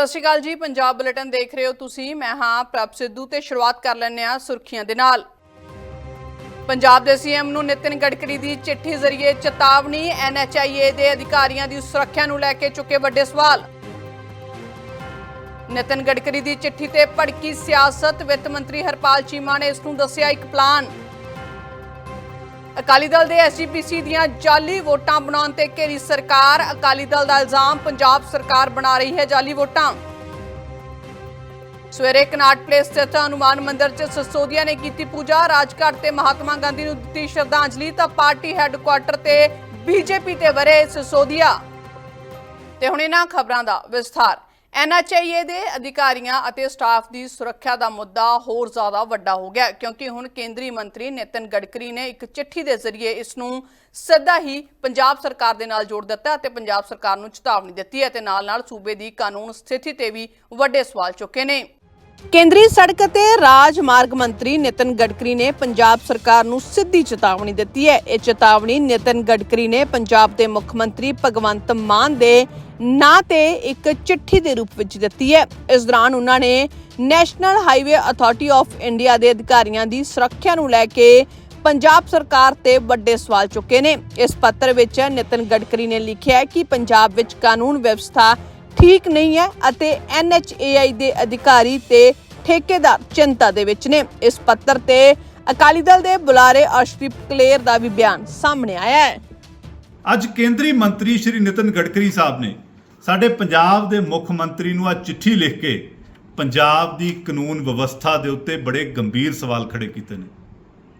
ਸਤਿ ਸ਼੍ਰੀ ਅਕਾਲ ਜੀ, ਪੰਜਾਬ ਬੁਲੇਟਿਨ ਦੇਖ ਰਹੇ ਹੋ ਤੁਸੀਂ। ਮੈਂ ਹਾਂ ਪ੍ਰਭ ਸਿੱਧੂ ਤੇ ਸ਼ੁਰੂਆਤ ਕਰ ਲੈਂਦੇ ਹਾਂ ਸੁਰਖੀਆਂ ਦੇ ਨਾਲ। ਪੰਜਾਬ ਦੇ ਸੀਐਮ ਨੂੰ ਨਿਤਿਨ ਗਡਕਰੀ ਦੀ ਚਿੱਠੀ ਜ਼ਰੀਏ ਚੇਤਾਵਨੀ, ਐਨਐਚਆਈਏ ਦੇ ਅਧਿਕਾਰੀਆਂ ਦੀ ਸੁਰੱਖਿਆ ਨੂੰ ਲੈ ਕੇ ਚੁੱਕੇ ਵੱਡੇ ਸਵਾਲ। ਨਿਤਿਨ ਗਡਕਰੀ ਦੀ ਚਿੱਠੀ ਤੇ ਭੜਕੀ ਸਿਆਸਤ, ਵਿੱਤ ਮੰਤਰੀ ਹਰਪਾਲ ਚੀਮਾ ਨੇ ਇਸ ਨੂੰ ਦੱਸਿਆ ਇੱਕ ਪਲਾਨ। ਅਕਾਲੀ ਦਲ ਦੇ ਐਸਜੀਪੀਸੀ ਦੀਆਂ ਜਾਲੀ ਵੋਟਾਂ ਬਣਾਉਣ ਤੇ ਘੇਰੀ ਸਰਕਾਰ, ਅਕਾਲੀ ਦਲ ਦਾ ਇਲਜ਼ਾਮ ਪੰਜਾਬ ਸਰਕਾਰ ਬਣਾ ਰਹੀ ਹੈ ਜਾਲੀ ਵੋਟਾਂ। ਸਵੇਰੇ ਕਨਾਟ ਪਲੇਸ ਸਥਿਤ ਹਨੂਮਾਨ ਮੰਦਿਰ 'ਚ ਸਸੋਦੀਆ ਨੇ ਕੀਤੀ ਪੂਜਾ। ਰਾਜਘਾਟ ਤੇ ਮਹਾਤਮਾ ਗਾਂਧੀ ਨੂੰ ਦਿੱਤੀ ਸ਼ਰਧਾਂਜਲੀ ਤਾਂ ਪਾਰਟੀ ਹੈੱਡਕੁਆਟਰ ਤੇ ਬੀਜੇਪੀ ਤੇ ਵਰੇ ਸਸੋਦੀਆ। ਤੇ ਹੁਣ ਇਹਨਾਂ ਖਬਰਾਂ ਦਾ ਵਿਸਥਾਰ। ਐਨਐਚਆਈਏ ਦੇ ਅਧਿਕਾਰੀਆਂ ਅਤੇ ਸਟਾਫ ਦੀ ਸੁਰੱਖਿਆ ਦਾ ਮੁੱਦਾ ਹੋਰ ਜ਼ਿਆਦਾ ਵੱਡਾ ਹੋ ਗਿਆ, ਕਿਉਂਕਿ ਹੁਣ ਕੇਂਦਰੀ ਮੰਤਰੀ ਨਿਤਿਨ ਗਡਕਰੀ ਨੇ ਇੱਕ ਚਿੱਠੀ ਦੇ ਜ਼ਰੀਏ ਇਸ ਨੂੰ ਸਿੱਧਾ ਹੀ ਪੰਜਾਬ ਸਰਕਾਰ ਦੇ ਨਾਲ ਜੋੜ ਦਿੱਤਾ ਅਤੇ ਪੰਜਾਬ ਸਰਕਾਰ ਨੂੰ ਚੇਤਾਵਨੀ ਦਿੱਤੀ ਹੈ ਤੇ ਨਾਲ-ਨਾਲ ਸੂਬੇ ਦੀ ਕਾਨੂੰਨ ਸਥਿਤੀ ਤੇ ਵੀ ਵੱਡੇ ਸਵਾਲ ਚੁੱਕੇ ਨੇ। ਕੇਂਦਰੀ ਸੜਕ ਅਤੇ ਰਾਜ ਮਾਰਗ ਮੰਤਰੀ ਨਿਤਿਨ ਗਡਕਰੀ ਨੇ ਪੰਜਾਬ ਸਰਕਾਰ ਨੂੰ ਸਿੱਧੀ ਚੇਤਾਵਨੀ ਦਿੱਤੀ ਹੈ। ਇਹ ਚੇਤਾਵਨੀ ਨਿਤਿਨ ਗਡਕਰੀ ਨੇ ਪੰਜਾਬ ਦੇ ਮੁੱਖ ਮੰਤਰੀ ਭਗਵੰਤ ਮਾਨ ਦੇ ਨਾਂ ਤੇ ਇੱਕ ਚਿੱਠੀ ਦੇ ਰੂਪ ਵਿੱਚ ਦਿੱਤੀ ਹੈ। ਇਸ ਦੌਰਾਨ ਉਹਨਾਂ ਨੇ national highway authority of India ਦੇ ਅਧਿਕਾਰੀਆਂ ਦੀ ਸੁਰੱਖਿਆ ਨੂੰ ਲੈ ਕੇ ਪੰਜਾਬ ਸਰਕਾਰ ਤੇ ਵੱਡੇ ਸਵਾਲ ਚੁੱਕੇ ਨੇ। ਇਸ ਪੱਤਰ ਵਿੱਚ ਨਿਤਿਨ ਗਡਕਰੀ ਨੇ ਲਿਖਿਆ ਹੈ ਕਿ ਪੰਜਾਬ ਵਿੱਚ ਕਾਨੂੰਨ ਵਿਵਸਥਾ ਠੀਕ ਨਹੀਂ ਹੈ ਅਤੇ NHAI ਦੇ ਅਧਿਕਾਰੀ ਤੇ ਠੇਕੇਦਾਰ ਚਿੰਤਾ ਦੇ ਵਿੱਚ ਨੇ। ਇਸ ਪੱਤਰ ਤੇ ਅਕਾਲੀ ਦਲ ਦੇ ਬੁਲਾਰੇ ਅਰਸ਼ਦੀਪ ਕਲੇਰ ਦਾ ਵੀ ਬਿਆਨ ਸਾਹਮਣੇ ਆਇਆ ਹੈ। ਅੱਜ ਕੇਂਦਰੀ ਮੰਤਰੀ ਸ਼੍ਰੀ ਨਿਤਿਨ ਗਡਕਰੀ ਸਾਹਿਬ ਨੇ ਸਾਡੇ ਪੰਜਾਬ ਦੇ ਮੁੱਖ ਮੰਤਰੀ ਨੂੰ ਆ ਚਿੱਠੀ ਲਿਖ ਕੇ ਪੰਜਾਬ ਦੀ ਕਾਨੂੰਨ ਵਿਵਸਥਾ ਦੇ ਉੱਤੇ ਬੜੇ ਗੰਭੀਰ ਸਵਾਲ ਖੜੇ ਕੀਤੇ ਨੇ।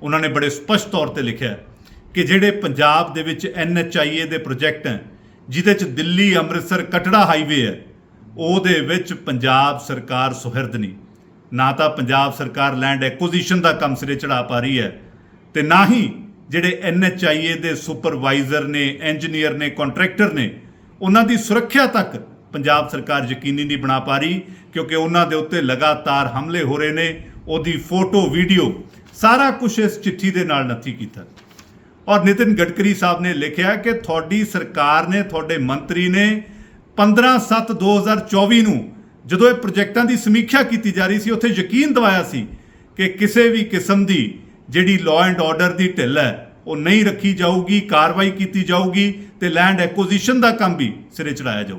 ਉਹਨਾਂ ਨੇ ਬੜੇ ਸਪਸ਼ਟ ਤੌਰ ਤੇ ਲਿਖਿਆ ਕਿ ਜਿਹੜੇ ਪੰਜਾਬ ਦੇ ਵਿੱਚ ਐਨਐਚਆਈਏ ਦੇ ਪ੍ਰੋਜੈਕਟ ਹੈ ਜਿਹਦੇ ਚ ਦਿੱਲੀ, ਅੰਮ੍ਰਿਤਸਰ ਕਟੜਾ ਹਾਈਵੇ ਹੈ, ਉਹਦੇ ਵਿੱਚ ਪੰਜਾਬ ਸਰਕਾਰ ਸੁਹਿਰਦ ਨਹੀਂ। ਨਾ ਤਾਂ ਪੰਜਾਬ ਸਰਕਾਰ ਲੈਂਡ ਐਕੁਜੀਸ਼ਨ ਦਾ ਕੰਮ ਸਿਰੇ ਚੜਾ ਪਾ ਰਹੀ ਹੈ ਤੇ ਨਾ ਹੀ ਜਿਹੜੇ ਐਨਐਚਆਈਏ ਦੇ ਸੁਪਰਵਾਈਜ਼ਰ ਨੇ ਇੰਜੀਨੀਅਰ ਨੇ ਕੰਟਰੈਕਟਰ ਨੇ, ਉਹਨਾਂ ਦੀ ਸੁਰੱਖਿਆ ਤੱਕ ਪੰਜਾਬ ਸਰਕਾਰ ਯਕੀਨੀ ਨਹੀਂ ਬਣਾ ਪਾ ਰਹੀ, ਕਿਉਂਕਿ ਉਹਨਾਂ ਦੇ ਉੱਤੇ ਲਗਾਤਾਰ ਹਮਲੇ ਹੋ ਰਹੇ ਨੇ, ਉਹਦੀ ਫੋਟੋ ਵੀਡੀਓ ਸਾਰਾ ਕੁਝ ਇਸ ਚਿੱਠੀ ਦੇ ਨਾਲ ਨੱਥੀ ਕੀਤਾ। ਔਰ ਨਿਤਿਨ ਗਡਕਰੀ ਸਾਹਿਬ ਨੇ ਲਿਖਿਆ ਕਿ ਤੁਹਾਡੀ ਸਰਕਾਰ ਨੇ, ਤੁਹਾਡੇ ਮੰਤਰੀ ਨੇ 15/7/2024 ਨੂੰ ਜਦੋਂ ਇਹ ਪ੍ਰੋਜੈਕਟਾਂ ਦੀ ਸਮੀਖਿਆ ਕੀਤੀ ਜਾ ਰਹੀ ਸੀ, ਉੱਥੇ ਯਕੀਨ ਦਿਵਾਇਆ ਸੀ ਕਿ ਕਿਸੇ ਵੀ ਕਿਸਮ ਦੀ ਜਿਹੜੀ ਲਾਅ ਐਂਡ ਆਰਡਰ ਦੀ ਢਿੱਲ ਹੈ, ਉਹ ਨਹੀਂ ਰੱਖੀ ਜਾਊਗੀ, ਕਾਰਵਾਈ ਕੀਤੀ ਜਾਊਗੀ ਤੇ ਲੈਂਡ ਐਕੁਜੀਸ਼ਨ ਦਾ ਕੰਮ ਵੀ ਸਿਰੇ ਚੜਾਇਆ ਜਾਊ।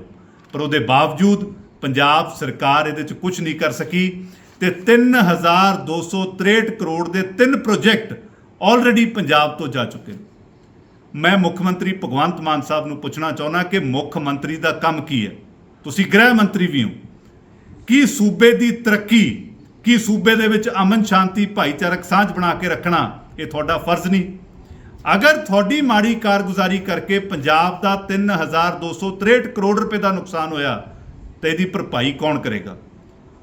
ਪਰ ਉਹਦੇ ਬਾਵਜੂਦ ਪੰਜਾਬ ਸਰਕਾਰ ਇਹਦੇ 'ਚ ਕੁਝ ਨਹੀਂ ਕਰ ਸਕੀ ਤੇ 3263 ਕਰੋੜ ਦੇ ਤਿੰਨ ਪ੍ਰੋਜੈਕਟ ਆਲਰੇਡੀ ਪੰਜਾਬ ਤੋਂ ਜਾ ਚੁੱਕੇ ਨੇ। ਮੈਂ ਮੁੱਖ ਮੰਤਰੀ ਭਗਵੰਤ ਮਾਨ ਸਾਹਿਬ ਨੂੰ ਪੁੱਛਣਾ ਚਾਹੁੰਦਾ ਕਿ ਮੁੱਖ ਮੰਤਰੀ ਦਾ ਕੰਮ ਕੀ ਹੈ? ਤੁਸੀਂ ਗ੍ਰਹਿ ਮੰਤਰੀ ਵੀ ਹੋ। ਕੀ ਸੂਬੇ ਦੀ ਤਰੱਕੀ, ਕੀ ਸੂਬੇ ਦੇ ਵਿੱਚ ਅਮਨ ਸ਼ਾਂਤੀ ਭਾਈਚਾਰਕ ਸਾਂਝ ਬਣਾ ਕੇ ਰੱਖਣਾ, ਇਹ ਤੁਹਾਡਾ ਫਰਜ਼ ਨਹੀਂ। ਅਗਰ ਤੁਹਾਡੀ ਮਾੜੀ ਕਾਰਗੁਜ਼ਾਰੀ ਕਰਕੇ ਪੰਜਾਬ ਦਾ 3263 ਕਰੋੜ ਰੁਪਏ ਦਾ ਨੁਕਸਾਨ ਹੋਇਆ, ਤਾਂ ਇਹਦੀ ਭਰਪਾਈ ਕੌਣ ਕਰੇਗਾ?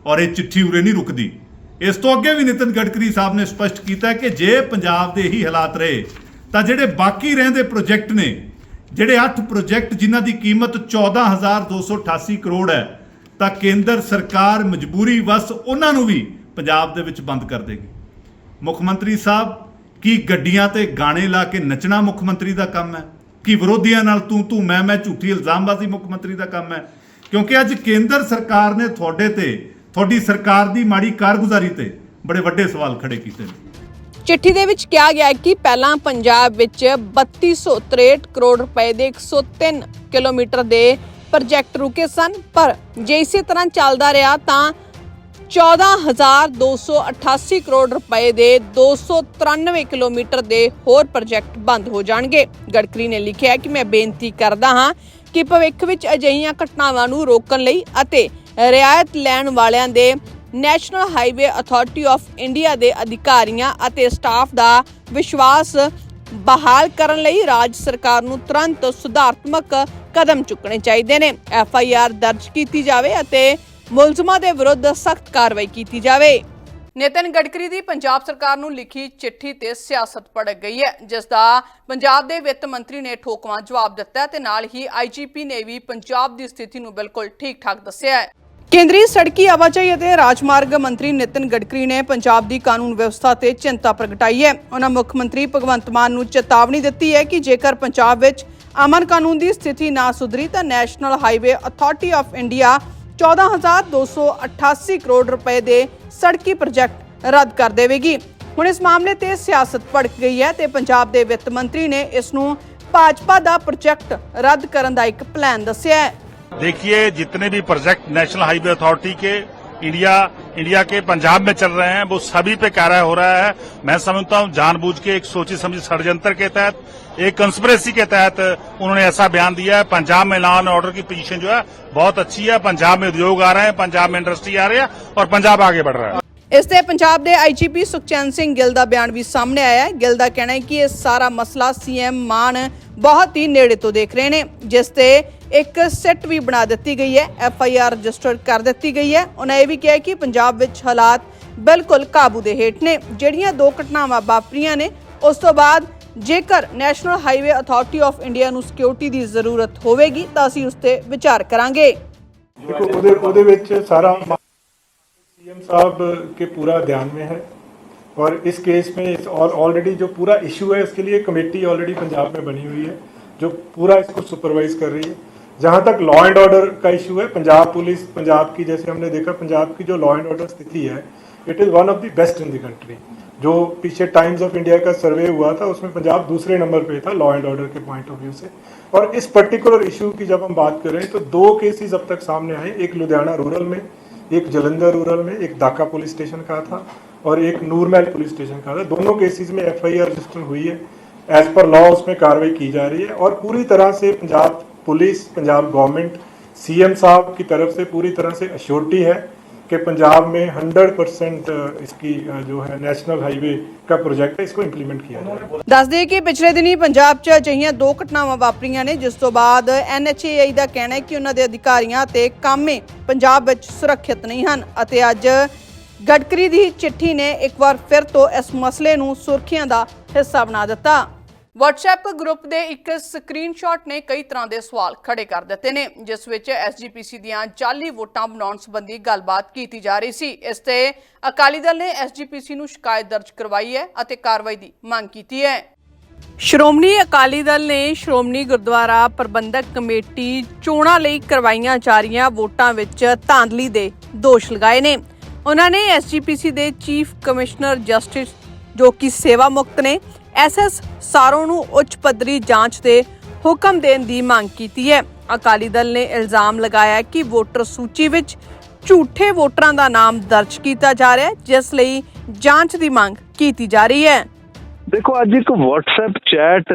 ਔਰ ਇਹ ਚਿੱਠੀ ਉਰੇ ਨਹੀਂ ਰੁਕਦੀ। ਇਸ ਤੋਂ ਅੱਗੇ ਵੀ ਨਿਤਿਨ ਗਡਕਰੀ ਸਾਹਿਬ ਨੇ ਸਪਸ਼ਟ ਕੀਤਾ ਕਿ ਜੇ ਪੰਜਾਬ ਦੇ ਹੀ ਹਾਲਾਤ ਰਹੇ, ਤਾਂ ਜਿਹੜੇ ਬਾਕੀ ਰਹਿੰਦੇ ਪ੍ਰੋਜੈਕਟ ਨੇ, ਜਿਹੜੇ 8 ਪ੍ਰੋਜੈਕਟ ਜਿਨ੍ਹਾਂ ਦੀ ਕੀਮਤ 14288 ਕਰੋੜ ਹੈ, ਤਾਂ ਕੇਂਦਰ ਸਰਕਾਰ ਮਜਬੂਰੀ ਵਸ ਉਹਨਾਂ ਨੂੰ ਵੀ ਪੰਜਾਬ ਦੇ ਵਿੱਚ ਬੰਦ ਕਰ ਦੇਗੀ। ਮੁੱਖ ਮੰਤਰੀ ਸਾਹਿਬ, ਕੀ ਗੱਡੀਆਂ ਤੇ ਗਾਣੇ ਲਾ ਕੇ ਨੱਚਣਾ ਮੁੱਖ ਮੰਤਰੀ ਦਾ ਕੰਮ ਹੈ? ਕੀ ਵਿਰੋਧੀਆਂ ਨਾਲ ਤੂੰ ਤੂੰ ਮੈਂ ਮੈਂ ਝੂਠੀ ਇਲਜ਼ਾਮਬਾਜ਼ੀ ਮੁੱਖ ਮੰਤਰੀ ਦਾ ਕੰਮ ਹੈ? ਕਿਉਂਕਿ ਅੱਜ ਕੇਂਦਰ ਸਰਕਾਰ ਨੇ ਤੁਹਾਡੇ ਤੇ ਤੁਹਾਡੀ ਸਰਕਾਰ ਦੀ ਮਾੜੀ ਕਾਰਗੁਜ਼ਾਰੀ ਤੇ ਬੜੇ ਵੱਡੇ ਸਵਾਲ ਖੜੇ ਕੀਤੇ ਨੇ। ਚਿੱਠੀ ਦੇ ਵਿੱਚ ਕਿਹਾ ਗਿਆ ਹੈ ਕਿ ਪਹਿਲਾਂ ਪੰਜਾਬ ਵਿੱਚ 3263 ਕਰੋੜ ਰੁਪਏ ਦੇ 103 ਕਿਲੋਮੀਟਰ ਦੇ ਪ੍ਰੋਜੈਕਟ ਰੁਕੇ ਸਨ, ਪਰ ਜੇ ਇਸੇ ਤਰ੍ਹਾਂ ਚੱਲਦਾ ਰਿਹਾ ਤਾਂ 14288 ਕਰੋੜ ਰੁਪਏ ਦੇ 293 ਕਿਲੋਮੀਟਰ ਦੇ ਹੋਰ ਪ੍ਰੋਜੈਕਟ ਬੰਦ ਹੋ ਜਾਣਗੇ। ਗਡਕਰੀ ਨੇ ਲਿਖਿਆ ਕਿ ਮੈਂ ਬੇਨਤੀ ਕਰਦਾ ਹਾਂ ਕਿ ਭਵਿੱਖ ਵਿੱਚ ਅਜਿਹੀਆਂ ਘਟਨਾਵਾਂ ਨੂੰ ਰੋਕਣ ਲਈ ਅਤੇ ਰਿਆਇਤ ਲੈਣ ਵਾਲਿਆਂ ਦੇ national highway authority of India ਦੇ ਅਧਿਕਾਰੀਆਂ ਅਤੇ ਸਟਾਫ ਦਾ ਵਿਸ਼ਵਾਸ ਬਹਾਲ ਕਰਨ ਲਈ ਰਾਜ ਸਰਕਾਰ ਨੂੰ ਤੁਰੰਤ ਸੁਧਾਰਾਤਮਕ ਕਦਮ ਚੁੱਕਣੇ ਚਾਹੀਦੇ ਨੇ। ਐਫ ਆਈ ਆਰ ਦਰਜ ਕੀਤੀ ਜਾਵੇ ਅਤੇ ਮੁਲਜ਼ਮਾਂ ਦੇ ਵਿਰੁੱਧ ਸਖਤ ਕਾਰਵਾਈ ਕੀਤੀ ਜਾਵੇ। ਨਿਤਿਨ ਗਡਕਰੀ ਦੀ ਪੰਜਾਬ ਸਰਕਾਰ ਨੂੰ ਲਿਖੀ ਚਿੱਠੀ ਤੇ ਸਿਆਸਤ ਭੜਕ ਗਈ ਹੈ, ਜਿਸ ਦਾ ਪੰਜਾਬ ਦੇ ਵਿੱਤ ਮੰਤਰੀ ਨੇ ਠੋਕਵਾਂ ਜਵਾਬ ਦਿੱਤਾ ਤੇ ਨਾਲ ਹੀ ਆਈਜੀਪੀ ਨੇ ਵੀ ਪੰਜਾਬ ਦੀ ਸਥਿਤੀ ਨੂੰ ਬਿਲਕੁਲ ਠੀਕ ਠਾਕ ਦੱਸਿਆ ਹੈ। ਕੇਂਦਰੀ ਸੜਕੀ ਆਵਾਜਾਈ ਅਤੇ ਰਾਜਮਾਰਗ ਮੰਤਰੀ ਨਿਤਿਨ ਗਡਕਰੀ ਨੇ ਪੰਜਾਬ ਦੀ ਕਾਨੂੰਨ ਵਿਵਸਥਾ ਤੇ ਚਿੰਤਾ ਪ੍ਰਗਟਾਈ ਹੈ। ਉਹਨਾਂ ਮੁੱਖ ਮੰਤਰੀ ਭਗਵੰਤ ਮਾਨ ਨੂੰ ਚੇਤਾਵਨੀ ਦਿੱਤੀ ਹੈ ਕਿ ਜੇਕਰ ਪੰਜਾਬ ਵਿੱਚ ਅਮਨ ਕਾਨੂੰਨ ਦੀ ਸਥਿਤੀ ਨਾ ਸੁਧਰੀ ਤਾਂ national highway authority of India 14288 crore ਰੁਪਏ ਦੇ ਸੜਕੀ ਪ੍ਰੋਜੈਕਟ ਰੱਦ ਕਰ ਦੇਵੇਗੀ। ਹੁਣ ਇਸ ਮਾਮਲੇ ਤੇ ਸਿਆਸਤ ਭੜਕ ਗਈ ਹੈ ਤੇ ਪੰਜਾਬ ਦੇ ਵਿੱਤ ਮੰਤਰੀ ਨੇ ਇਸ ਨੂੰ ਭਾਜਪਾ ਦਾ ਪ੍ਰੋਜੈਕਟ ਰੱਦ ਕਰਨ ਦਾ ਇੱਕ ਪਲਾਨ ਦੱਸਿਆ ਹੈ। देखिए जितने भी प्रोजेक्ट नेशनल हाईवे अथॉरिटी के इंडिया इंडिया के पंजाब में चल रहे हैं वो सभी पे कार्य हो रहा है मैं समझता हूं जानबूझ के एक सोची समझी षडयंत्र के तहत एक कंस्पिरेसी के तहत उन्होंने ऐसा बयान दिया है पंजाब में लॉ एंड ऑर्डर की पोजीशन जो है बहुत अच्छी है पंजाब में उद्योग आ रहे हैं पंजाब में इंडस्ट्री आ रही है और पंजाब आगे बढ़ रहा है ਇਸ ਤੇ ਪੰਜਾਬ ਦੇ ਆਈਜੀਪੀ ਸੁਖਚੈਨ ਸਿੰਘ ਗਿੱਲ ਦਾ ਬਿਆਨ ਵੀ ਸਾਹਮਣੇ ਆਇਆ ਹੈ ਗਿੱਲ ਦਾ ਕਹਿਣਾ ਹੈ ਕਿ ਇਹ ਸਾਰਾ ਮਸਲਾ ਸੀਐਮ ਮਾਨ ਬਹੁਤ ਹੀ ਨੇੜੇ ਤੋਂ ਦੇਖ ਰਹੇ ਨੇ, ਜਿਸ ਤੇ ਇੱਕ ਸੈੱਟ ਵੀ ਬਣਾ ਦਿੱਤੀ ਗਈ ਹੈ ਐਫ ਆਈ ਆਰ ਰਜਿਸਟਰ ਕਰ ਦਿੱਤੀ ਗਈ ਹੈ। ਉਹਨਾਂ ਇਹ ਵੀ ਕਿਹਾ ਕਿ ਪੰਜਾਬ ਵਿੱਚ ਹਾਲਾਤ ਬਿਲਕੁਲ ਕਾਬੂ ਦੇ ਹੇਠ ਨੇ। ਜਿਹੜੀਆਂ ਦੋ ਘਟਨਾਵਾਂ ਵਾਪਰੀਆਂ ਨੇ, ਉਸ ਤੋਂ ਬਾਅਦ ਜੇਕਰ national highway authority of India ਨੂੰ ਸਿਕਿਉਰਿਟੀ ਦੀ ਜ਼ਰੂਰਤ ਹੋਵੇਗੀ, ਤਾਂ ਅਸੀਂ ਉਸ ਤੇ ਵਿਚਾਰ ਕਰਾਂਗੇ। ਉਹਦੇ ਵਿੱਚ ਸਾਰਾ ਸੀਐਮ ਸਾਹਿਬ ਕੇ ਪੂਰਾ ਧਿਆਨ ਮੇ ਹੈ। और इस केस में और ऑलरेडी जो पूरा इशू है इसके लिए कमेटी ऑलरेडी पंजाब में बनी हुई है, जो पूरा इसको सुपरवाइज कर रही है। जहाँ तक लॉ एंड ऑर्डर का इशू है, पंजाब पुलिस पंजाब की, जैसे हमने देखा, पंजाब की जो लॉ एंड ऑर्डर स्थिति है it is one of the best in the country जो पीछे टाइम्स ऑफ़ इंडिया का सर्वे हुआ था, उसमें पंजाब दूसरे नंबर पे था लॉ एंड ऑर्डर के पॉइंट ऑफ़ व्यू से। और इस पर्टिकुलर इशू की जब हम बात करें तो दो केसेस अब तक सामने आए, एक लुधियाना रूरल में, एक जलंधर रूरल में, एक दाका पुलिस स्टेशन का था। और एक नूरमहल पुलिस स्टेशन का था दोनों केसेस में एफआईआर रजिस्टर हुई है एज पर लॉ उसमें कार्रवाई की जा रही है और पूरी तरह से Punjab police Punjab government CM साहब की तरफ से पूरी तरह से अश्योरिटी है कि पंजाब में 100 परसेंट इसकी अ, जो है नेशनल हाईवे का प्रोजेक्ट है इसको इम्प्लीमेंट किया जाएगा ਦੱਸ ਦਈਏ ਕਿ ਪਿਛਲੇ ਦਿਨੀ ਪੰਜਾਬ 'ਚ ਅਜਿਹੀਆਂ ਦੋ ਘਟਨਾਵਾਂ ਵਾਪਰੀਆਂ ਨੇ ਜਿਸ ਤੋਂ ਬਾਅਦ ਐਨਐਚਏਆਈ ਦਾ ਕਹਿਣਾ ਹੈ ਕਿ ਉਹਨਾਂ ਦੇ ਅਧਿਕਾਰੀਆਂ ਤੇ ਕਾਮੇ ਪੰਜਾਬ ਵਿੱਚ ਸੁਰੱਖਿਅਤ ਨਹੀਂ ਹਨ ਅਤੇ ਅੱਜ ਗਡਕਰੀ ਦੀ ਚਿੱਠੀ ਨੇ ਇੱਕ ਵਾਰ ਫਿਰ ਤੋਂ ਇਸ ਮਸਲੇ ਨੂੰ ਸੁਰਖੀਆਂ ਦਾ ਹਿੱਸਾ ਬਣਾ ਦਿੱਤਾ। WhatsApp ਗਰੁੱਪ ਦੇ ਇੱਕ ਸਕਰੀਨਸ਼ਾਟ ਨੇ ਕਈ ਤਰ੍ਹਾਂ ਦੇ ਸਵਾਲ ਖੜੇ ਕਰ ਦਿੱਤੇ ਨੇ, ਜਿਸ ਵਿੱਚ SGPC ਦੀਆਂ ਜਾਲੀ ਵੋਟਾਂ ਬਣਾਉਣ ਸੰਬੰਧੀ ਗੱਲਬਾਤ ਕੀਤੀ ਜਾ ਰਹੀ ਸੀ। ਇਸ ਤੇ ਅਕਾਲੀ ਦਲ ਨੇ SGPC ਨੂੰ ਸ਼ਿਕਾਇਤ ਦਰਜ ਕਰਵਾਈ ਹੈ ਅਤੇ ਕਾਰਵਾਈ ਦੀ ਮੰਗ ਕੀਤੀ ਹੈ। ਸ਼੍ਰੋਮਣੀ ਅਕਾਲੀ ਦਲ ਨੇ ਸ਼੍ਰੋਮਣੀ ਗੁਰਦੁਆਰਾ ਪ੍ਰਬੰਧਕ ਕਮੇਟੀ ਚੋਣਾਂ ਲਈ ਕਰਵਾਈਆਂ ਜਾ ਰਹੀਆਂ ਵੋਟਾਂ ਵਿੱਚ ਧਾਂਦਲੀ ਦੇ ਦੋਸ਼ ਲਗਾਏ ਨੇ। ਉਹਨਾਂ ਨੇ ਐਸਜੀਪੀਸੀ ਦੇ ਚੀਫ ਕਮਿਸ਼ਨਰ ਜਸਟਿਸ ਜੋ ਕਿ ਸੇਵਾ ਮੁਕਤ ਨੇ ਐਸਐਸ ਸਾਰੋ ਨੂੰ ਉੱਚ ਪੱਧਰੀ ਜਾਂਚ ਦੇ ਹੁਕਮ ਦੇਣ ਦੀ ਮੰਗ ਕੀਤੀ ਹੈ। ਅਕਾਲੀ ਦਲ ਨੇ ਇਲਜ਼ਾਮ ਲਗਾਇਆ ਕਿ ਵੋਟਰ ਸੂਚੀ ਵਿੱਚ ਝੂਠੇ ਵੋਟਰਾਂ ਦਾ ਨਾਮ ਦਰਜ ਕੀਤਾ ਜਾ ਰਿਹਾ ਹੈ, ਜਿਸ ਲਈ ਜਾਂਚ ਦੀ ਮੰਗ ਕੀਤੀ ਜਾ ਰਹੀ ਹੈ। ਦੇਖੋ, ਅੱਜ ਇੱਕ WhatsApp ਚੈਟ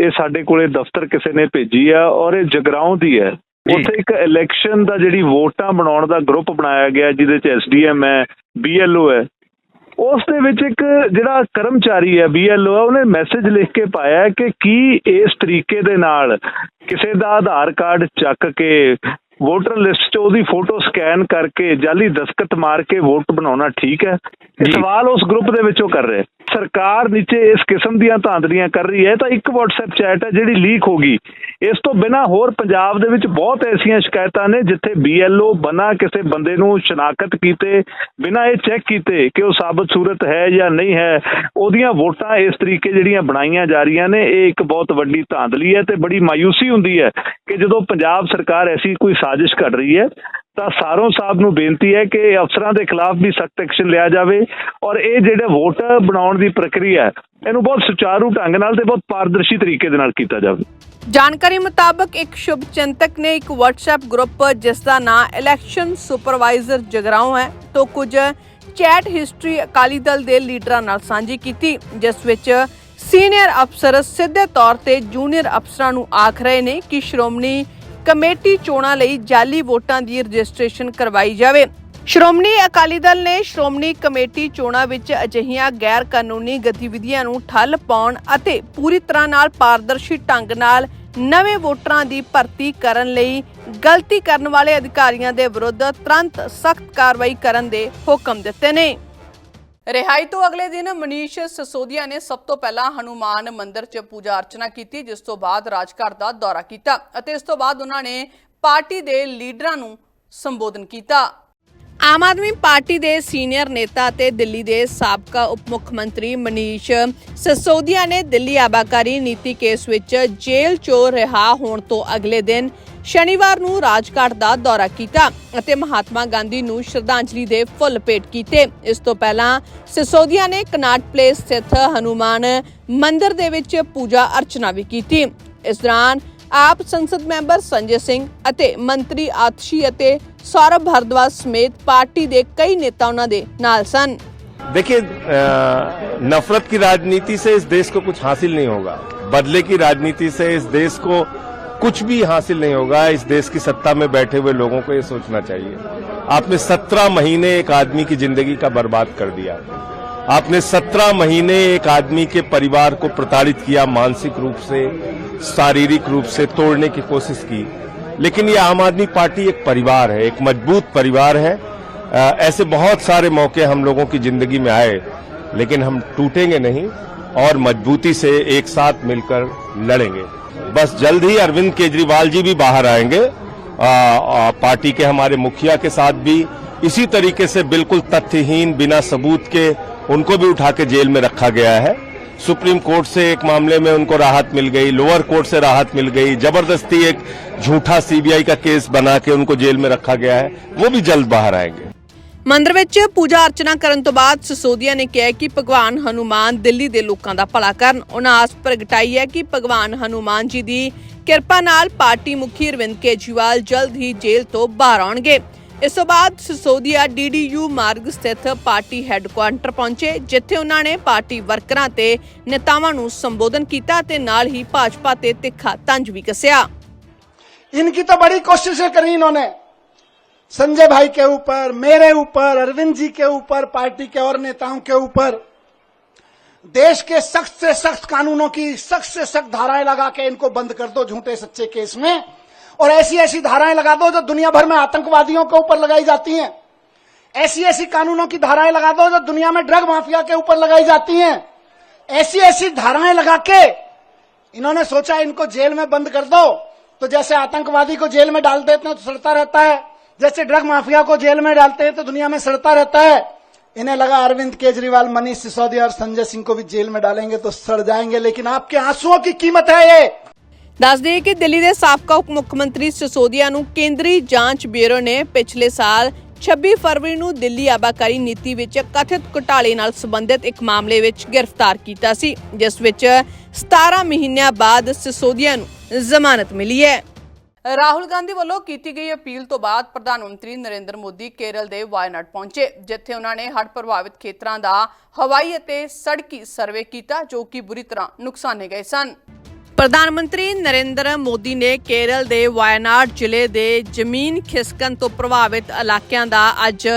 ਇਹ ਸਾਡੇ ਕੋਲੇ ਦਫ਼ਤਰ ਕਿਸੇ ਨੇ ਭੇਜੀ ਆ ਔਰ ਇਹ ਜਗਰਾਉਂ ਦੀ ਹੈ। ਉੱਥੇ ਇੱਕ ਇਲੈਕਸ਼ਨ ਦਾ ਜਿਹੜੀ ਵੋਟਾਂ ਬਣਾਉਣ ਦਾ ਗਰੁੱਪ ਬਣਾਇਆ ਗਿਆ ਜਿਹਦੇ ਚ ਐਸਡੀਐਮ ਹੈ ਬੀਐਲਓ ਹੈ ਉਸ ਦੇ ਵਿੱਚ ਇੱਕ ਜਿਹੜਾ ਕਰਮਚਾਰੀ ਹੈ ਬੀਐਲਓ ਹੈ ਉਹਨੇ ਮੈਸੇਜ ਲਿਖ ਕੇ ਪਾਇਆ ਕਿ ਕੀ ਇਸ ਤਰੀਕੇ ਦੇ ਨਾਲ ਕਿਸੇ ਦਾ ਆਧਾਰ ਕਾਰਡ ਚੱਕ ਕੇ ਵੋਟਰ ਲਿਸਟ 'ਚ ਉਹਦੀ ਫੋਟੋ ਸਕੈਨ ਕਰਕੇ ਜਾਲੀ ਦਸਖਤ ਮਾਰ ਕੇ ਵੋਟ ਬਣਾਉਣਾ ਠੀਕ ਹੈ? ਇਹ ਸਵਾਲ ਉਸ ਗਰੁੱਪ ਦੇ ਵਿੱਚੋਂ ਕਰ ਰਹੇ ਸਰਕਾਰ ਨੀਚੇ ਇਸ ਕਿਸਮ ਦੀਆਂ ਧਾਂਦਲੀਆਂ ਕਰ ਰਹੀ ਹੈ, ਤਾਂ ਇੱਕ WhatsApp ਚੈਟ ਹੈ ਜਿਹੜੀ ਲੀਕ ਹੋ ਗਈ। ਇਸ ਤੋਂ ਬਿਨਾ ਹੋਰ ਪੰਜਾਬ ਦੇ ਵਿੱਚ ਬਹੁਤ ਐਸੀਆਂ ਸ਼ਿਕਾਇਤਾਂ ਨੇ ਜਿੱਥੇ BLO ਬਣਾ ਕਿਸੇ ਬੰਦੇ ਨੂੰ ਸ਼ਨਾਖਤ ਕੀਤੇ, ਬਿਨਾ ਇਹ ਚੈੱਕ ਕੀਤੇ ਕਿ ਉਹ ਸਾਬਤ ਸੂਰਤ ਹੈ ਜਾਂ ਨਹੀਂ ਹੈ। ਉਹਦੀਆਂ ਵੋਟਾਂ ਇਸ ਤਰੀਕੇ ਜਿਹੜੀਆਂ ਬਣਾਈਆਂ ਜਾ ਰਹੀਆਂ ਨੇ, ਇਹ ਇੱਕ ਬਹੁਤ ਵੱਡੀ ਧਾਂਦਲੀ ਹੈ ਤੇ ਬੜੀ ਮਾਯੂਸੀ ਹੁੰਦੀ ਹੈ ਕਿ ਜਦੋਂ ਪੰਜਾਬ ਸਰਕਾਰ ਐਸੀ ਕੋਈ ਸਾਜ਼ਿਸ਼ ਕਰ ਰਹੀ ਹੈ ਤਾਂ ਸਾਰੋਂ ਸਾਹਿਬ ਨੂੰ ਬੇਨਤੀ ਹੈ ਕਿ ਅਫਸਰਾਂ ਦੇ ਖਿਲਾਫ ਵੀ ਸਖਤ ਐਕਸ਼ਨ ਲਿਆ ਜਾਵੇ ਔਰ ਇਹ ਜਿਹੜੇ ਵੋਟ ਬਣਾਉਣ ਦੀ ਪ੍ਰਕਿਰਿਆ ਇਹਨੂੰ ਬਹੁਤ ਸੁਚਾਰੂ ਢੰਗ ਨਾਲ ਤੇ ਬਹੁਤ ਪਾਰਦਰਸ਼ੀ ਤਰੀਕੇ ਦੇ ਨਾਲ ਕੀਤਾ ਜਾਵੇ। ਜਾਣਕਾਰੀ ਮੁਤਾਬਕ ਇੱਕ ਸ਼ੁਭ ਚਿੰਤਕ ਨੇ ਇੱਕ WhatsApp ਗਰੁੱਪ ਜਿਸ ਦਾ ਨਾਮ ਇਲੈਕਸ਼ਨ ਸੁਪਰਵਾਈਜ਼ਰ ਜਗਰਾਉਂ ਹੈ, ਤੋਂ ਕੁਝ ਚੈਟ ਹਿਸਟਰੀ ਅਕਾਲੀ ਦਲ ਦੇ ਲੀਡਰਾਂ ਨਾਲ ਸਾਂਝੀ ਕੀਤੀ, ਜਿਸ ਵਿੱਚ ਸੀਨੀਅਰ ਅਫਸਰ ਸਿੱਧੇ ਤੌਰ ਤੇ ਜੂਨੀਅਰ ਅਫਸਰਾਂ ਨੂੰ ਆਖ ਰਹੇ ਨੇ ਕਿ ਸ਼੍ਰੋਮਣੀ ਕਮੇਟੀ ਚੋਣਾਂ ਲਈ ਜਾਲੀ ਵੋਟਾਂ ਦੀ ਰਜਿਸਟ੍ਰੇਸ਼ਨ ਕਰਵਾਈ ਜਾਵੇ। ਸ਼੍ਰੋਮਣੀ ਅਕਾਲੀ ਦਲ ਨੇ ਸ਼੍ਰੋਮਣੀ ਕਮੇਟੀ ਚੋਣਾਂ ਵਿੱਚ ਅਜਿਹੀਆਂ ਗੈਰ ਕਾਨੂੰਨੀ ਗਤੀਵਿਧੀਆਂ ਨੂੰ ਠੱਲ ਪਾਉਣ ਅਤੇ ਪੂਰੀ ਤਰ੍ਹਾਂ ਨਾਲ ਪਾਰਦਰਸ਼ੀ ਢੰਗ ਨਾਲ ਨਵੇਂ ਵੋਟਰਾਂ ਦੀ ਭਰਤੀ ਕਰਨ ਲਈ ਗਲਤੀ ਕਰਨ ਵਾਲੇ ਅਧਿਕਾਰੀਆਂ ਦੇ ਵਿਰੁੱਧ ਤੁਰੰਤ ਸਖਤ ਕਾਰਵਾਈ ਕਰਨ ਦੇ ਹੁਕਮ ਦਿੱਤੇ ਨੇ। ਰਿਹਾਈ ਤੋਂ ਅਗਲੇ ਦਿਨ ਮਨੀਸ਼ ਸਸੋਦੀਆ ਨੇ ਸਭ ਤੋਂ ਪਹਿਲਾਂ ਹਨੂਮਾਨ ਮੰਦਿਰ 'ਚ ਪੂਜਾ ਅਰਚਨਾ ਕੀਤੀ, ਜਿਸ ਤੋਂ ਬਾਅਦ ਰਾਜਘਾਟ ਦਾ ਦੌਰਾ ਕੀਤਾ ਅਤੇ ਇਸ ਤੋਂ ਬਾਅਦ ਉਹਨਾਂ ਨੇ ਪਾਰਟੀ ਦੇ ਲੀਡਰਾਂ ਨੂੰ ਸੰਬੋਧਨ ਕੀਤਾ। ਆਮ ਆਦਮੀ ਪਾਰਟੀ ਦੇ ਸੀਨੀਅਰ ਨੇਤਾ ਤੇ ਦਿੱਲੀ ਦੇ ਸਾਬਕਾ ਉਪ ਮੁੱਖ ਮੰਤਰੀ ਮਨੀਸ਼ ਸਸੋਦੀਆ ਨੇ ਦਿੱਲੀ ਆਬਾਕਾਰੀ ਨੀਤੀ ਕੇਸ ਵਿੱਚ ਜੇਲ੍ਹ ਚੋਂ ਰਿਹਾ ਹੋਣ ਤੋਂ ਅਗਲੇ ਦਿਨ ਸ਼ਨੀਵਾਰ ਨੂੰ ਰਾਜਘਾਟ ਦਾ ਦੌਰਾ ਕੀਤਾ ਅਤੇ ਮਹਾਤਮਾ ਗਾਂਧੀ ਨੂੰ ਸ਼ਰਧਾਂਜਲੀ ਦੇ ਫੁੱਲ ਭੇਟ ਕੀਤੇ ਇਸ ਤੋਂ ਪਹਿਲਾਂ ਸਿਸੋਦੀਆ ਨੇ ਕਨਾਟ ਪਲੇਸ ਸਥਿਤ ਹਨੂਮਾਨ ਮੰਦਿਰ ਦੇ ਵਿੱਚ ਪੂਜਾ ਅਰਚਨਾ ਵੀ ਕੀਤੀ ਇਸ ਦੌਰਾਨ ਆਪ ਸੰਸਦ ਮੈਂਬਰ ਸੰਜੇ ਸਿੰਘ ਅਤੇ ਮੰਤਰੀ ਆਤਸ਼ੀ ਅਤੇ ਸੌਰਭ ਭਰਦਵਾਜ ਸਮੇਤ ਪਾਰਟੀ ਦੇ ਕਈ ਨੇਤਾ ਉਹਨਾਂ ਦੇ ਨਾਲ ਸਨ देखिए अ, नफरत की राजनीति से इस देश को कुछ हासिल नहीं होगा बदले की राजनीति से इस देश को कुछ भी हासिल नहीं होगा इस देश की सत्ता में बैठे हुए लोगों को ये सोचना चाहिए। आपने सत्रह महीने एक आदमी की ज़िंदगी का बर्बाद कर दिया। आपने सत्रह महीने एक आदमी के परिवार को प्रताड़ित किया मानसिक रूप से शारीरिक रूप से तोड़ने की कोशिश की। लेकिन ये आम आदमी पार्टी एक परिवार है एक मज़बूत परिवार है। अ, ऐसे बहुत सारे मौके हम लोगों की ज़िंदगी में आए लेकिन हम टूटेंगे नहीं। और मजबूती से एक साथ मिलकर लड़ेंगे। बस जल्द ही अरविंद केजरीवाल जी भी बाहर आएँगे। अ, अ, पार्टी के हमारे मुखिया के साथ भी इसी तरीके से बिल्कुल तथ्यहीन बिना सबूत के उनको भी उठा के जेल में रखा गया है। सुप्रीम कोर्ट से एक मामले में उनको राहत मिल गई लोअर कोर्ट से राहत मिल गई। ज़बरदस्ती एक झूठा सीबीआई का केस बना के उनको जेल में रखा गया है। वो भी जल्द बाहर आएँगे। ਮੰਦਰ ਵਿੱਚ ਪੂਜਾ ਅਰਚਨਾ ਕਰਨ ਤੋਂ ਬਾਅਦ ਸਸੋਦੀਆ ਨੇ ਕਿਹਾ ਕਿ ਭਗਵਾਨ ਹਨੂਮਾਨ ਦਿੱਲੀ ਦੇ ਲੋਕਾਂ ਦਾ ਭਲਾ ਕਰਨ। ਉਹਨਾਂ ਆਸ ਪ੍ਰਗਟਾਈ ਹੈ ਕਿ ਭਗਵਾਨ ਹਨੂਮਾਨ ਜੀ ਦੀ ਕਿਰਪਾ ਨਾਲ ਪਾਰਟੀ ਮੁਖੀ ਅਰਵਿੰਦ ਕੇਜੀਵਾਲ ਜਲਦ ਹੀ ਜੇਲ੍ਹ ਤੋਂ ਬਾਹਰ ਆਉਣਗੇ। ਇਸ ਤੋਂ ਬਾਅਦ ਸਸੋਦੀਆ ਡੀਡੀਯੂ ਮਾਰਗ ਸਥਿਤ ਪਾਰਟੀ ਹੈੱਡਕੁਆਰਟਰ ਪਹੁੰਚੇ, ਜਿੱਥੇ ਉਹਨਾਂ ਨੇ ਪਾਰਟੀ ਵਰਕਰਾਂ ਤੇ ਨੇਤਾਵਾਂ ਨੂੰ ਸੰਬੋਧਨ ਕੀਤਾ ਤੇ ਨਾਲ ਹੀ ਭਾਜਪਾ ਤੇ ਤਿੱਖਾ ਤੰਜ ਵੀ ਕਸਿਆ। ਇਨਕੀ ਤਾਂ ਬੜੀ ਕੋਸ਼ਿਸ਼ ਕਰੀ ਇਹਨਾਂ ਨੇ। संजय भाई के ऊपर, मेरे ऊपर, अरविंद जी के ऊपर, पार्टी के और नेताओं के ऊपर, देश के सख्त से सख्त कानूनों की सख्त से सख्त धाराएँ लगा के इनको बंद कर दो झूठे सच्चे केस में, और ऐसी ऐसी धाराएँ लगा दो जो दुनिया भर में आतंकवादियों के ऊपर लगाई जाती हैं। ऐसी ऐसी कानूनों की धाराएँ लगा दो जो दुनिया में ड्रग माफिया के ऊपर लगाई जाती हैं। ऐसी ऐसी धाराएँ लगा के इन्होंने सोचा इनको जेल में बंद कर दो तो जैसे आतंकवादी को जेल में डाल देते हैं तो सड़ता रहता है। जैसे ड्रग माफिया को जेल में डालते हैं तो दुनिया में सड़ता रहता है इन्हें लगा अरविंद केजरीवाल मनीष सिसोदिया और संजय सिंह को भी जेल में डालेंगे तो सड़ जाएंगे लेकिन आपके आंसुओं की कीमत है ये ਦੱਸ ਦਈਏ ਕਿ ਦਿੱਲੀ ਦੇ ਸਾਬਕਾ ਉਪ ਮੁੱਖ ਮੰਤਰੀ ਸਿਸੋਦੀਆ ਨੂੰ ਕੇਂਦਰੀ ਜਾਂਚ ਬਿਊਰੋ ਨੇ ਪਿਛਲੇ ਸਾਲ 26 ਫਰਵਰੀ ਨੂੰ ਦਿੱਲੀ ਆਬਾਕਾਰੀ ਨੀਤੀ ਵਿੱਚ ਕਥਿਤ ਘੁਟਾਲੇ ਨਾਲ ਸੰਬੰਧਿਤ ਇੱਕ ਮਾਮਲੇ ਵਿੱਚ ਗ੍ਰਿਫਤਾਰ ਕੀਤਾ ਸੀ ਜਿਸ ਵਿੱਚ 17 ਮਹੀਨਿਆਂ ਬਾਅਦ ਸਿਸੋਦੀਆ ਨੂੰ ਜ਼ਮਾਨਤ ਮਿਲੀ ਹੈ ਰਾਹੁਲ ਗਾਂਧੀ ਵੱਲੋਂ ਕੀਤੀ ਗਈ ਅਪੀਲ ਤੋਂ ਬਾਅਦ ਪ੍ਰਧਾਨ ਮੰਤਰੀ ਨਰਿੰਦਰ ਮੋਦੀ ਕੇਰਲ ਦੇ ਵਾਇਨਾਡ ਪਹੁੰਚੇ, ਜਿੱਥੇ ਉਹਨਾਂ ਨੇ ਹੜ੍ਹ ਪ੍ਰਭਾਵਿਤ ਖੇਤਰਾਂ ਦਾ ਹਵਾਈ ਅਤੇ ਸੜਕੀ ਸਰਵੇ ਕੀਤਾ, ਜੋ ਕਿ ਬੁਰੀ ਤਰ੍ਹਾਂ ਨੁਕਸਾਨੇ ਗਏ ਸਨ। ਪ੍ਰਧਾਨ ਮੰਤਰੀ ਨਰਿੰਦਰ ਮੋਦੀ ਨੇ ਕੇਰਲ ਦੇ ਵਾਇਨਾਡ ਜ਼ਿਲ੍ਹੇ ਦੇ ਜ਼ਮੀਨ ਖਿਸਕਣ ਤੋਂ ਪ੍ਰਭਾਵਿਤ ਇਲਾਕਿਆਂ ਦਾ ਅੱਜ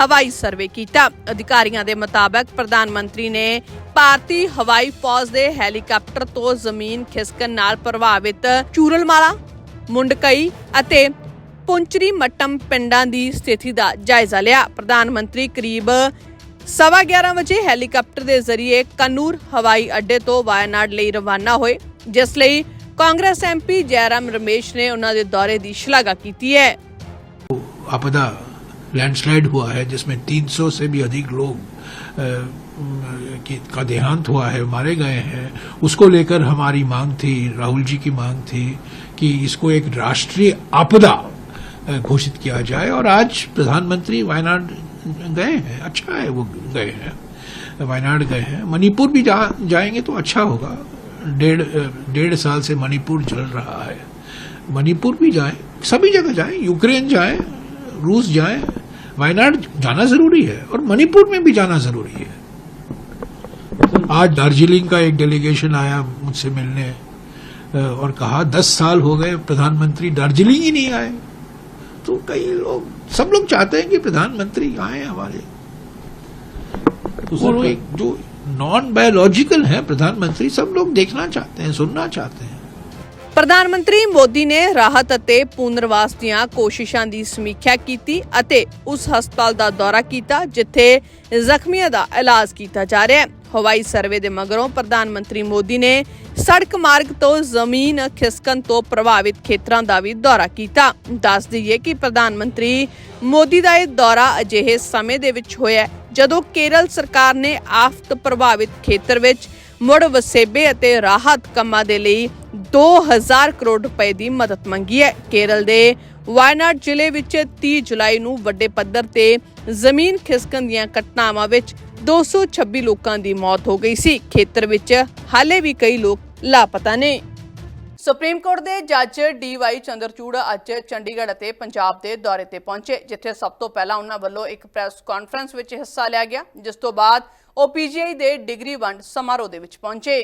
ਹਵਾਈ ਸਰਵੇ ਕੀਤਾ। ਅਧਿਕਾਰੀਆਂ ਦੇ ਮੁਤਾਬਕ ਪ੍ਰਧਾਨ ਮੰਤਰੀ ਨੇ ਭਾਰਤੀ ਹਵਾਈ ਫੌਜ ਦੇ ਹੈਲੀਕਾਪਟਰ ਤੋਂ ਜ਼ਮੀਨ ਖਿਸਕਣ ਨਾਲ ਪ੍ਰਭਾਵਿਤ ਚੂਰਲਮਾਲਾ ਮੁੰਡਕਈ ਅਤੇ ਪੁੰਚਰੀ ਮੱਟਮ ਪਿੰਡਾਂ ਦੀ ਸਥਿਤੀ ਦਾ ਜਾਇਜ਼ਾ ਲਿਆ ਪ੍ਰਧਾਨ ਮੰਤਰੀ ਕਰੀਬ ਸਵਾ 11 ਵਜੇ ਹੈਲੀਕਾਪਟਰ ਦੇ ਜ਼ਰੀਏ ਕਨੂਰ ਹਵਾਈ ਅੱਡੇ ਤੋਂ ਵਾਇਨਾਡ ਲਈ ਰਵਾਨਾ ਹੋਏ ਜਿਸ ਲਈ ਕਾਂਗਰਸ ਐਮਪੀ ਜੈਰਾਮ ਰਮੇਸ਼ ਨੇ ਉਹਨਾਂ ਦੇ ਦੌਰੇ ਦੀ ਸ਼ਲਾਘਾ ਕੀਤੀ ਹੈ आपदा लैंडस्लाइड हुआ है जिसमें 300 से भी अधिक लोग अ, म, की का देहांत हुआ है मारे गए हैं। उसको लेकर हमारी मांग थी राहुल जी की मांग थी कि इसको एक राष्ट्रीय आपदा घोषित किया जाए और आज प्रधानमंत्री वायनाड गए हैं। अच्छा है वो गए हैं। वायनाड गए हैं। मणिपुर भी जा, जाएँगे तो अच्छा होगा। डेढ़ डेढ़ साल से मणिपुर जल रहा है। मणिपुर भी जाए सभी जगह जाए यूक्रेन जाए रूस जाए। वायनाड जाना ज़रूरी है और मणिपुर में भी जाना ज़रूरी है। आज दार्जिलिंग का एक डेलीगेशन आया मुझसे मिलने अ, और कहा दस साल हो गए प्रधानमंत्री दार्जिलिंग ही नहीं आए तो कई लोग सब लोग चाहते हैं कि प्रधानमंत्री आए हमारे और एक जो नॉन बायोलॉजिकल है प्रधानमंत्री सब लोग देखना चाहते हैं सुनना चाहते हैं ਪ੍ਰਧਾਨ ਮੰਤਰੀ ਮੋਦੀ ਨੇ ਰਾਹਤ ਅਤੇ ਪੁਨਰਵਾਸ ਦੀਆਂ ਕੋਸ਼ਿਸ਼ਾਂ ਦੀ ਸਮੀਖਿਆ ਕੀਤੀ ਅਤੇ ਉਸ ਹਸਪਤਾਲ ਦਾ ਦੌਰਾ ਕੀਤਾ ਜਿੱਥੇ ਜ਼ਖਮੀਆਂ ਦਾ ਇਲਾਜ ਕੀਤਾ ਜਾ ਰਿਹਾ ਹੈ ਹਵਾਈ ਸਰਵੇ ਦੇ ਮਗਰੋਂ ਪ੍ਰਧਾਨ ਮੰਤਰੀ ਮੋਦੀ ਨੇ ਸੜਕ ਮਾਰਗ ਤੋਂ ਜ਼ਮੀਨ ਖਿਸਕਣ ਤੋਂ ਪ੍ਰਭਾਵਿਤ ਖੇਤਰਾਂ ਦਾ ਵੀ ਦੌਰਾ ਕੀਤਾ। ਦੱਸ ਦਈਏ ਕਿ ਪ੍ਰਧਾਨ ਮੰਤਰੀ ਮੋਦੀ ਦਾ ਇਹ ਦੌਰਾ ਅਜਿਹੇ ਸਮੇਂ ਦੇ ਵਿੱਚ ਹੋਇਆ ਜਦੋਂ ਕੇਰਲ ਸਰਕਾਰ ਨੇ ਆਫਤ ਪ੍ਰਭਾਵਿਤ ਖੇਤਰ ਵਿੱਚ ਮੁੜ ਵਸੇਬੇ ਅਤੇ ਰਾਹਤ ਕੰਮਾਂ ਦੇ ਲਈ 2000 ਕਰੋੜ ਰੁਪਏ ਦੀ ਮਦਦ ਮੰਗੀ ਹੈ। ਕੇਰਲ ਦੇ ਵਾਇਨਾਡ ਜ਼ਿਲ੍ਹੇ ਵਿੱਚ 30 ਜੁਲਾਈ ਨੂੰ ਵੱਡੇ ਪੱਧਰ ਤੇ ਜ਼ਮੀਨ ਖਿਸਕਣ ਦੀਆਂ ਘਟਨਾਵਾਂ ਵਿੱਚ 226 ਲੋਕਾਂ ਦੀ ਮੌਤ ਹੋ ਗਈ ਸੀ। ਖੇਤਰ ਵਿੱਚ ਹਾਲੇ ਵੀ ਕਈ ਲੋਕ ਲਾਪਤਾ ਨੇ। ਸੁਪਰੀਮ ਕੋਰਟ ਦੇ ਜੱਜ ਡੀਵਾਈ ਚੰਦਰਚੂੜ ਅੱਜ ਚੰਡੀਗੜ੍ਹ ਅਤੇ ਪੰਜਾਬ ਦੇ ਦੌਰੇ ਤੇ ਪਹੁੰਚੇ, ਜਿੱਥੇ ਸਭ ਤੋਂ ਪਹਿਲਾਂ ਉਹਨਾਂ ਵੱਲੋਂ ਇੱਕ ਪ੍ਰੈਸ ਕਾਨਫਰੰਸ ਵਿੱਚ ਹਿੱਸਾ ਲਿਆ ਗਿਆ, ਜਿਸ ਤੋਂ ਬਾਅਦ ਉਹ ਪੀਜੀਆਈ ਦੇ ਡਿਗਰੀ ਵੰਡ ਸਮਾਰੋਹ ਦੇ ਵਿੱਚ ਪਹੁੰਚੇ।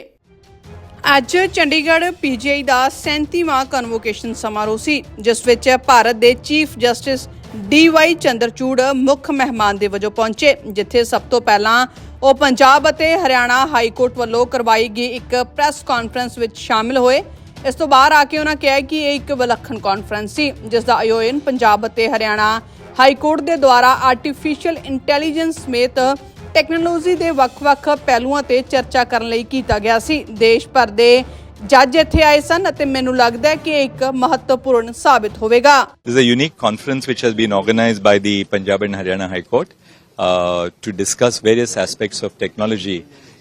ਅੱਜ ਚੰਡੀਗੜ੍ਹ ਪੀਜੀਆਈ ਦਾ 37ਵਾਂ ਕਨਵੋਕੇਸ਼ਨ ਸਮਾਰੋਹ ਸੀ, ਜਿਸ ਵਿੱਚ ਭਾਰਤ ਦੇ ਚੀਫ ਜਸਟਿਸ ਡੀਵਾਈ ਚੰਦਰਚੂੜ ਮੁੱਖ ਮਹਿਮਾਨ ਦੇ ਵਜੋਂ ਪਹੁੰਚੇ, ਜਿੱਥੇ ਸਭ ਤੋਂ ਪਹਿਲਾਂ ਉਹ ਪੰਜਾਬ ਅਤੇ ਹਰਿਆਣਾ ਹਾਈ ਕੋਰਟ ਵੱਲੋਂ ਕਰਵਾਈ ਗਈ ਇੱਕ ਪ੍ਰੈਸ ਕਾਨਫਰੰਸ ਵਿੱਚ ਸ਼ਾਮਿਲ ਹੋਏ। ਇਸ ਤੋਂ ਬਾਹਰ ਆ ਕੇ ਉਹਨਾਂ ਕਿਹਾ ਕਿ ਇਹ ਇੱਕ ਵਿਲੱਖਣ ਕਾਨਫਰੰਸ ਸੀ, ਜਿਸ ਦਾ ਆਯੋਜਨ ਪੰਜਾਬ ਅਤੇ ਹਰਿਆਣਾ ਹਾਈ ਕੋਰਟ ਦੇ ਦੁਆਰਾ ਆਰਟੀਫੀਸ਼ੀਅਲ ਇੰਟੈਲੀਜੈਂਸ ਸਮੇਤ ਟੈਕਨੋਲੋਜੀ ਦੇ ਵੱਖ-ਵੱਖ ਪਹਿਲੂਆਂ ਤੇ ਚਰਚਾ ਕਰਨ ਲਈ ਕੀਤਾ ਗਿਆ ਸੀ। ਦੇਸ਼ ਭਰ ਦੇ ਜੱਜ ਇੱਥੇ ਆਏ ਸਨ ਅਤੇ ਮੈਨੂੰ ਲੱਗਦਾ ਹੈ ਕਿ ਇਹ ਇੱਕ ਮਹੱਤਵਪੂਰਨ ਸਾਬਿਤ ਹੋਵੇਗਾ This is a unique conference which has been organized by the Punjab and Haryana High Court uh, to discuss various aspects of technology,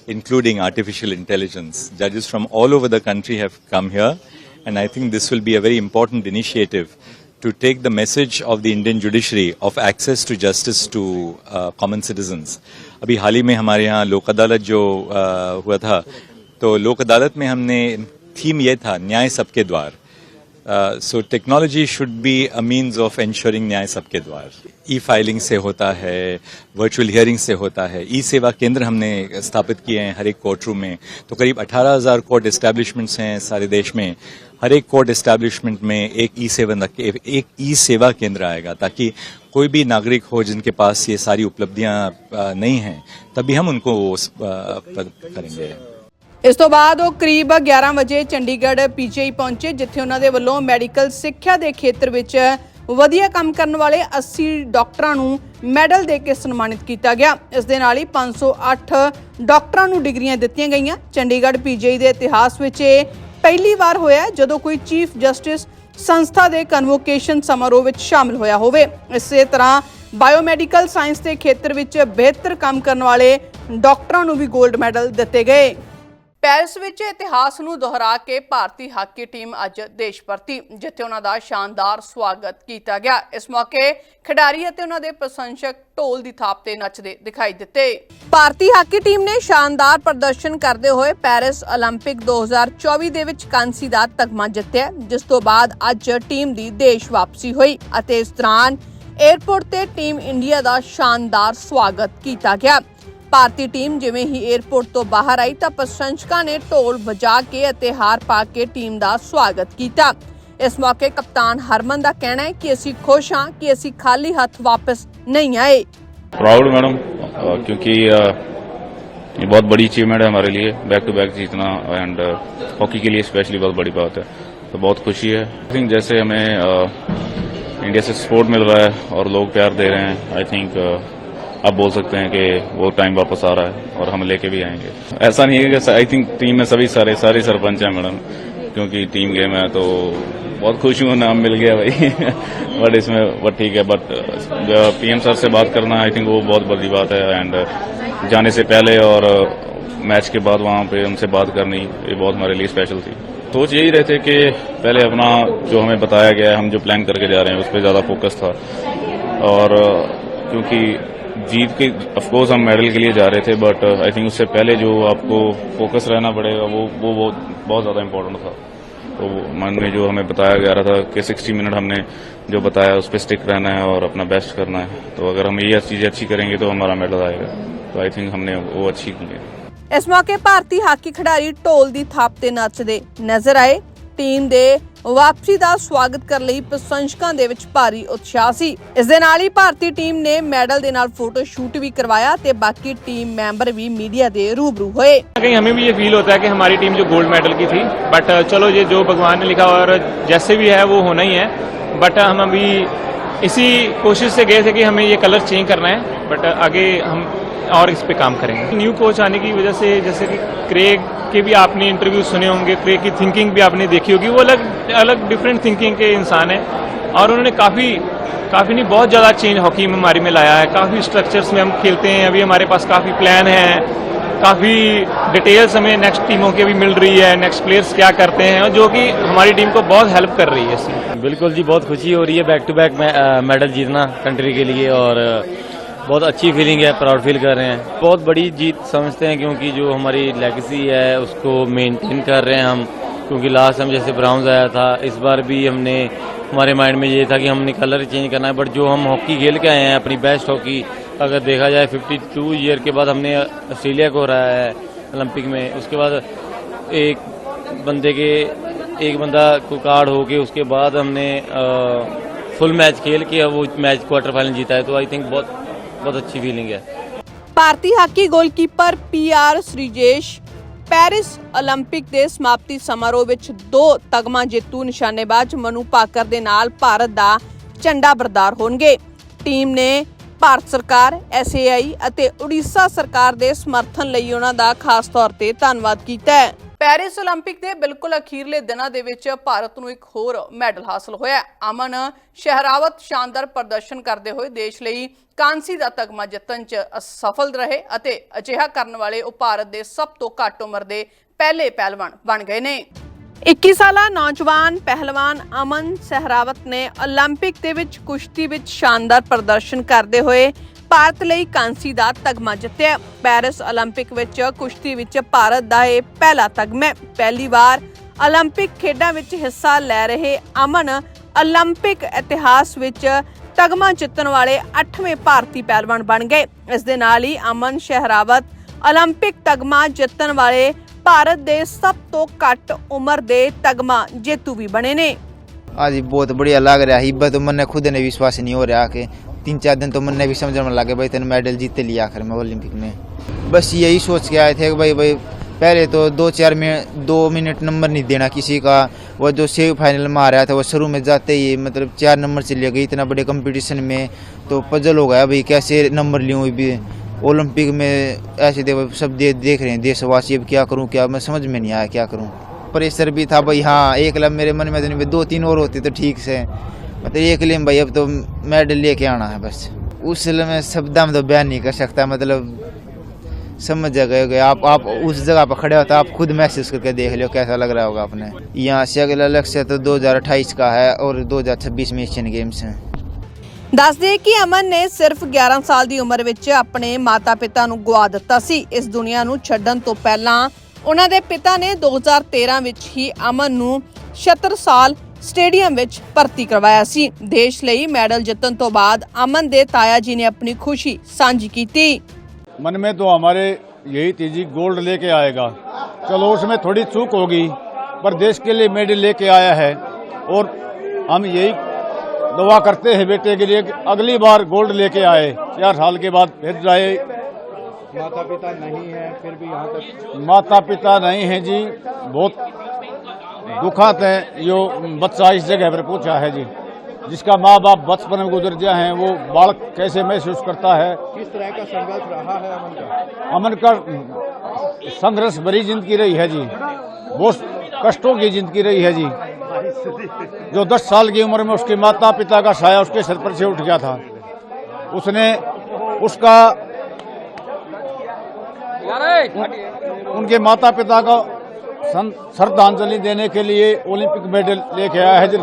including artificial intelligence. Judges from all over the country have come here, and I think this will be a very important initiative to take the message of the Indian judiciary of access to justice to uh, common citizens. अभी हाल ही में हमारे यहाँ लोक अदालत जो uh, हुआ था तो लोक अदालत में हमने थीम ये था न्याय सबके द्वार। So technology should be a means of ensuring न्याय सबके द्वार। ई फाइलिंग से होता है वर्चुअल हियरिंग से होता है। ई सेवा केंद्र हमने स्थापित किए हैं हर एक कोर्ट रूम में। तो करीब 18,000 कोर्ट एस्टेब्लिशमेंट्स हैं सारे देश में। हर एक कोर्ट एस्टेब्लिशमेंट में एक ई सेवा एक ई सेवा केंद्र आएगा ताकि कोई भी नागरिक हो जिनके पास ये सारी उपलब्धियाँ नहीं हैं तभी हम उनको प- करेंगे। ਇਸ ਤੋਂ ਬਾਅਦ ਉਹ ਕਰੀਬ 11 ਵਜੇ ਚੰਡੀਗੜ੍ਹ ਪੀਜੀਆਈ ਪਹੁੰਚੇ, ਜਿੱਥੇ ਉਹਨਾਂ ਦੇ ਵੱਲੋਂ ਮੈਡੀਕਲ ਸਿੱਖਿਆ ਦੇ ਖੇਤਰ ਵਿੱਚ ਵਧੀਆ ਕੰਮ ਕਰਨ ਵਾਲੇ 80 ਡਾਕਟਰਾਂ ਨੂੰ ਮੈਡਲ ਦੇ ਕੇ ਸਨਮਾਨਿਤ ਕੀਤਾ ਗਿਆ। ਇਸ ਦੇ ਨਾਲ ਹੀ 508 ਡਾਕਟਰਾਂ ਨੂੰ ਡਿਗਰੀਆਂ ਦਿੱਤੀਆਂ ਗਈਆਂ। ਚੰਡੀਗੜ੍ਹ ਪੀਜੀਆਈ ਦੇ ਇਤਿਹਾਸ ਵਿੱਚ ਇਹ ਪਹਿਲੀ ਵਾਰ ਹੋਇਆ ਜਦੋਂ ਕੋਈ ਚੀਫ ਜਸਟਿਸ ਸੰਸਥਾ ਦੇ ਕਨਵੋਕੇਸ਼ਨ ਸਮਾਰੋਹ ਵਿੱਚ ਸ਼ਾਮਲ ਹੋਇਆ ਹੋਵੇ। ਇਸੇ ਤਰ੍ਹਾਂ ਬਾਇਓਮੈਡੀਕਲ ਸਾਇੰਸ ਦੇ ਖੇਤਰ ਵਿੱਚ ਬਿਹਤਰ ਕੰਮ ਕਰਨ ਵਾਲੇ ਡਾਕਟਰਾਂ ਨੂੰ ਵੀ 골ਡ ਮੈਡਲ ਦਿੱਤੇ ਗਏ। ਪੈਰਿਸ ਵਿੱਚ ਇਤਿਹਾਸ ਨੂੰ ਦੁਹਰਾ ਕੇ ਭਾਰਤੀ ਹਾਕੀ ਟੀਮ ਅੱਜ ਦੇਸ਼ ਪਰਤੀ ਜਿੱਥੇ ਉਹਨਾਂ ਦਾ ਸ਼ਾਨਦਾਰ ਸਵਾਗਤ ਕੀਤਾ ਗਿਆ। ਇਸ ਮੌਕੇ ਖਿਡਾਰੀ ਅਤੇ ਉਹਨਾਂ ਦੇ ਪ੍ਰਸ਼ੰਸਕ ਢੋਲ ਦੀ ਥਾਪ ਤੇ ਨੱਚਦੇ ਦਿਖਾਈ ਦਿੱਤੇ। ਭਾਰਤੀ ਹਾਕੀ ਟੀਮ ਨੇ ਸ਼ਾਨਦਾਰ ਪ੍ਰਦਰਸ਼ਨ ਕਰਦੇ ਹੋਏ ਪੈਰਿਸ 올림픽 2024 ਦੇ ਵਿੱਚ ਕਾਂਸੀ ਦਾ ਤਗਮਾ ਜਿੱਤਿਆ, ਜਿਸ ਤੋਂ ਬਾਅਦ ਅੱਜ ਟੀਮ ਦੀ ਦੇਸ਼ ਵਾਪਸੀ ਹੋਈ ਅਤੇ ਇਸ ਦੌਰਾਨ 에어ਪੋਰਟ ਤੇ ਟੀਮ ਇੰਡੀਆ ਦਾ ਸ਼ਾਨਦਾਰ ਸਵਾਗਤ ਕੀਤਾ ਗਿਆ। ਭਾਰਤੀ ਟੀਮ ਜਿਵੇਂ ਹੀ 에ਅਰਪੋਰਟ ਤੋਂ ਬਾਹਰ ਆਈ ਤਾਂ ਪ੍ਰਸ਼ੰਸਕਾਂ ਨੇ ਢੋਲ ਵਜਾ ਕੇ ਅਤੇ ਹਾਰ ਪਾ ਕੇ ਟੀਮ ਦਾ ਸਵਾਗਤ ਕੀਤਾ ਇਸ ਮੌਕੇ ਕਪਤਾਨ ਹਰਮਨ ਦਾ ਕਹਿਣਾ ਹੈ ਕਿ ਅਸੀਂ ਖੁਸ਼ ਹਾਂ ਕਿ ਅਸੀਂ ਖਾਲੀ ਹੱਥ ਵਾਪਸ ਨਹੀਂ ਆਏ प्राउड मैडम क्योंकि आ, ये बहुत बड़ी अचीवमेंट है हमारे लिए बैक टू बैक जीतना एंड हॉकी के लिए स्पेशली बहुत बड़ी बात है तो बहुत खुशी है आई थिंक जैसे हमें आ, इंडिया से सपोर्ट मिल रहा है और लोग प्यार दे रहे हैं आई थिंक आप बोल सकते हैं कि वो टाइम वापस आ रहा है और हम लेके भी आएँगे। ऐसा नहीं है कि आई थिंक टीम में सभी सारे सारे सरपंच हैं मैडम, क्योंकि टीम गेम है तो बहुत खुश हूँ नाम मिल गया भाई। बट इसमें बट ठीक है बट पीएम सर से बात करना आई थिंक वो बहुत बड़ी बात है एंड जाने से पहले और मैच के बाद वहाँ पे उनसे बात करनी, ये बहुत हमारे लिए स्पेशल थी। सोच यही रहते कि पहले अपना जो हमें बताया गया है, हम जो प्लान करके जा रहे हैं, उस पर ज़्यादा फोकस था। और क्योंकि जीत के ऑफकोर्स हम मेडल के लिए जा रहे थे बट आई थिंक उससे पहले जो आपको फोकस रहना पड़ेगा वो वो बहुत बहुत ज़्यादा इम्पोर्टेंट था तो मन में जो हमें बताया गया रहा था कि 60 मिनट हमने जो बताया उस पर स्टिक रहना है और अपना बेस्ट करना है तो अगर हम ये चीज़ें अच्छी करेंगे तो हमारा मेडल आएगा तो आई थिंक हमने वो अच्छी की है ਇਸ ਮੌਕੇ ਭਾਰਤੀ ਹਾਕੀ ਖਿਡਾਰੀ ਢੋਲ ਦੀ ਥਾਪ ਤੇ ਨੱਚਦੇ ਨਜ਼ਰ ਆਏ ਟੀਮ ਦੇ ਵਾਪਸੀ ਦਾ ਸਵਾਗਤ ਕਰਨ ਲਈ ਪ੍ਰਸ਼ੰਸਕਾਂ ਦੇ ਵਿੱਚ ਭਾਰੀ ਉਤਸ਼ਾਹ ਸੀ ਇਸ ਦੇ ਨਾਲ ਹੀ ਭਾਰਤੀ ਟੀਮ ਨੇ ਮੈਡਲ ਦੇ ਨਾਲ ਫੋਟੋ ਸ਼ੂਟ ਵੀ ਕਰਵਾਇਆ ਤੇ ਬਾਕੀ ਟੀਮ ਮੈਂਬਰ ਵੀ ਮੀਡੀਆ ਦੇ ਰੂਬਰੂ ਹੋਏ कहीं हमें भी ये फील होता है कि हमारी टीम जो गोल्ड मेडल की थी बट चलो ये जो भगवान ने लिखा और जैसे भी है वो होना ही है बट हम अभी इसी कोशिश से गए थे कि हमें ये कलर चेंज करना है बट आगे हम और इस पे काम करेंगे। न्यू कोच आने की वजह से जैसे कि क्रेग के भी आपने इंटरव्यू सुने होंगे क्रेग की थिंकिंग भी आपने देखी होगी वो अलग अलग डिफरेंट थिंकिंग के इंसान है और उन्होंने काफ़ी काफ़ी नहीं बहुत ज़्यादा चेंज हॉकी में हमारी में लाया है। काफ़ी स्ट्रक्चर्स में हम खेलते हैं अभी हमारे पास काफ़ी प्लान है काफ़ी डिटेल्स हमें नेक्स्ट टीमों की भी मिल रही है नेक्स्ट प्लेयर्स क्या करते हैं और जो कि हमारी टीम को बहुत हेल्प कर रही है इसमें बिल्कुल जी बहुत खुशी हो रही है बैक टू बैक मेडल जीतना कंट्री के लिए और बहुत अच्छी फीलिंग है प्राउड फील कर रहे हैं। बहुत बड़ी जीत समझते हैं क्योंकि जो हमारी लेगेसी है उसको मेंटेन कर रहे हैं हम। क्योंकि लास्ट हम जैसे ब्राउन्स आया था इस बार भी हमने हमारे माइंड में ये था कि हमने कलर चेंज करना है। बट जो हम हॉकी खेल के आए हैं अपनी बेस्ट हॉकी अगर देखा जाए 52 ईयर के बाद हमने ऑस्ट्रेलिया को हराया है ओलंपिक में। उसके बाद एक बंदे के एक बंदा को कार्ड होके उसके बाद हमने आ, फुल मैच खेल के वो मैच क्वार्टर फाइनल जीता है। तो आई थिंक बहुत ਬਹੁਤ ਅੱਛੀ ਫੀਲਿੰਗ ਹੈ। ਭਾਰਤੀ hockey goalkeeper PR Sreejesh Paris 올림픽 ਦੇ ਸਮਾਪਤੀ ਸਮਾਰੋਹ ਵਿੱਚ ਦੋ ਤਗਮਾ ਜੇਤੂ ਨਿਸ਼ਾਨੇਬਾਜ਼ ਮਨੂ ਪਾਕਰ ਦੇ ਨਾਲ ਭਾਰਤ ਦਾ ਝੰਡਾ ਬਰਦਾਰ ਹੋਣਗੇ। ਟੀਮ ਨੇ ਭਾਰਤ ਸਰਕਾਰ ਐਸਏਆਈ ਅਤੇ ਉੜੀਸਾ ਸਰਕਾਰ ਦੇ ਸਮਰਥਨ ਲਈ ਉਹਨਾਂ ਦਾ ਖਾਸ ਤੌਰ ਤੇ ਧੰਨਵਾਦ ਕੀਤਾ ਹੈ। ਪੈਰਿਸ 올림픽 ਦੇ ਬਿਲਕੁਲ ਅਖੀਰਲੇ ਦਿਨਾਂ ਦੇ ਵਿੱਚ ਭਾਰਤ ਨੂੰ ਇੱਕ ਹੋਰ ਮੈਡਲ ਹਾਸਲ ਹੋਇਆ ਹੈ। ਅਮਨ ਸ਼ਹਿਰਾਵਤ ਸ਼ਾਨਦਾਰ ਪ੍ਰਦਰਸ਼ਨ ਕਰਦੇ ਹੋਏ ਦੇਸ਼ ਲਈ ਕਾਂਸੀ ਦਾ ਤਗਮਾ ਜਿੱਤਣ 'ਚ ਸਫਲ ਰਹੇ ਅਤੇ ਅਜਿਹਾ ਕਰਨ ਵਾਲੇ ਉਹ ਭਾਰਤ ਦੇ ਸਭ ਤੋਂ ਘੱਟ ਉਮਰ ਦੇ ਪਹਿਲੇ ਪਹਿਲਵਾਨ ਬਣ ਗਏ ਨੇ 21 ਸਾਲਾ ਨੌਜਵਾਨ ਪਹਿਲਵਾਨ ਅਮਨ ਸਹਿਰਾਵਤ ਨੇ 올림픽 ਦੇ ਵਿੱਚ ਕੁਸ਼ਤੀ ਵਿੱਚ ਸ਼ਾਨਦਾਰ ਪ੍ਰਦਰਸ਼ਨ ਕਰਦੇ ਹੋਏ ਭਾਰਤ ਲਈ ਕਾਂਸੀ ਦਾ ਤਗਮਾ ਜਿੱਤਿਆ ਪੈਰਿਸ 올림픽 ਵਿੱਚ ਕੁਸ਼ਤੀ ਵਿੱਚ ਭਾਰਤ ਦਾ ਇਹ ਪਹਿਲਾ ਤਗਮਾ ਹੈ। ਪਹਿਲੀ ਵਾਰ 올림픽 ਖੇਡਾਂ ਵਿੱਚ ਹਿੱਸਾ ਲੈ ਰਹੇ ਅਮਨ 올림픽 ਇਤਿਹਾਸ ਵਿੱਚ ਤਗਮਾ ਜਿੱਤਣ ਵਾਲੇ 8ਵੇਂ ਭਾਰਤੀ ਪਹਿਲਵਾਨ ਬਣ ਗਏ ਇਸ ਦੇ ਨਾਲ ਹੀ ਅਮਨ ਸ਼ਹਿਰਾਵਤ 올림픽 ਤਗਮਾ ਜਿੱਤਣ ਵਾਲੇ ਭਾਰਤ ਦੇ ਸਭ ਤੋਂ ਘੱਟ ਉਮਰ ਦੇ ਤਗਮਾ ਜੇਤੂ ਵੀ ਬਣੇ ਨੇ आज ही बहुत बढ़िया लग रहा है हिब्बा तो मन खुद ने विश्वास नहीं हो रहा कि तीन चार दिन तो मन ने भी समझ में लगे भाई तेने मेडल जीते लिया आखिर में ओलंपिक में। बस यही सोच के आए थे कि भाई भाई पहले तो दो चार मिनट दो मिनट नंबर नहीं देना किसी का। वो जो सेमीफाइनल में आ रहा था वो शुरू में जाते ही मतलब चार नंबर से ले गई इतना बड़े कंपटीशन में। तो पजल हो गया भाई कैसे नंबर लूँ भी ओलंपिक में ऐसे देखो सब दे, देख रहे हैं देशवासी अब क्या करूँ क्या मैं समझ में नहीं आया क्या करूँ। प्रेशर भी था भाई हाँ एक लब मेरे मन में दो तीन और होते तो ठीक से। मतलब एक लिए भाई अब तो मेडल लेके आना है बस उस लब में शब्दा में तो बयान नहीं कर सकता मतलब समझ गए आप आप उस जगह पर खड़े होते आप खुद महसूस करके देख लो कैसा लग रहा होगा आपने यहाँ से अगला लक्ष्य तो 2028 का है और 2026 में एशियन गेम्स हैं ਦੱਸਦੇ ਕਿ ਅਮਨ ਨੇ ਸਿਰਫ 11 ਸਾਲ ਦੀ ਉਮਰ ਵਿੱਚ ਆਪਣੇ ਮਾਤਾ-ਪਿਤਾ ਨੂੰ ਗਵਾ ਦਿੱਤਾ ਸੀ ਇਸ ਦੁਨੀਆ ਨੂੰ ਛੱਡਣ ਤੋਂ ਪਹਿਲਾਂ ਉਹਨਾਂ ਦੇ ਪਿਤਾ ਨੇ 2013 ਵਿੱਚ ਹੀ ਅਮਨ ਨੂੰ 76 ਸਾਲ ਸਟੇਡੀਅਮ ਵਿੱਚ ਭਰਤੀ ਕਰਵਾਇਆ ਸੀ ਦੇਸ਼ ਲਈ ਮੈਡਲ ਜਿੱਤਣ ਤੋਂ ਬਾਅਦ ਅਮਨ ਦੇ ਤਾਇਆ ਜੀ ਨੇ ਆਪਣੀ ਖੁਸ਼ੀ ਸਾਂਝੀ ਕੀਤੀ मन में तो हमारे यही थी जी गोल्ड लेके आएगा चलो उसमें थोड़ी चूक होगी पर देश के लिए मेडल लेके आया है और हम यही दुआ करते हैं बेटे के लिए कि अगली बार गोल्ड लेके आए चार साल के बाद फिर जाए माता पिता नहीं है फिर भी यहाँ तक माता पिता नहीं है जी बहुत दुखद है। जो बच्चा इस जगह पर पूछा है जी। जिसका माँ बाप बचपन में गुजर गया है वो बालक कैसे महसूस करता है? किस तरह का संघर्ष रहा है अमन का? अमन का संघर्ष भरी ज़िंदगी रही है जी। बहुत कष्टों की ज़िंदगी रही है जी। जो 10 साल की उम्र में उसके माता पिता का साया उसके सर पर से उठ गया था। उसने उसका उनके माता पिता का श्रद्धांजलि देने के लिए ओलंपिक मेडल लेके आया है जी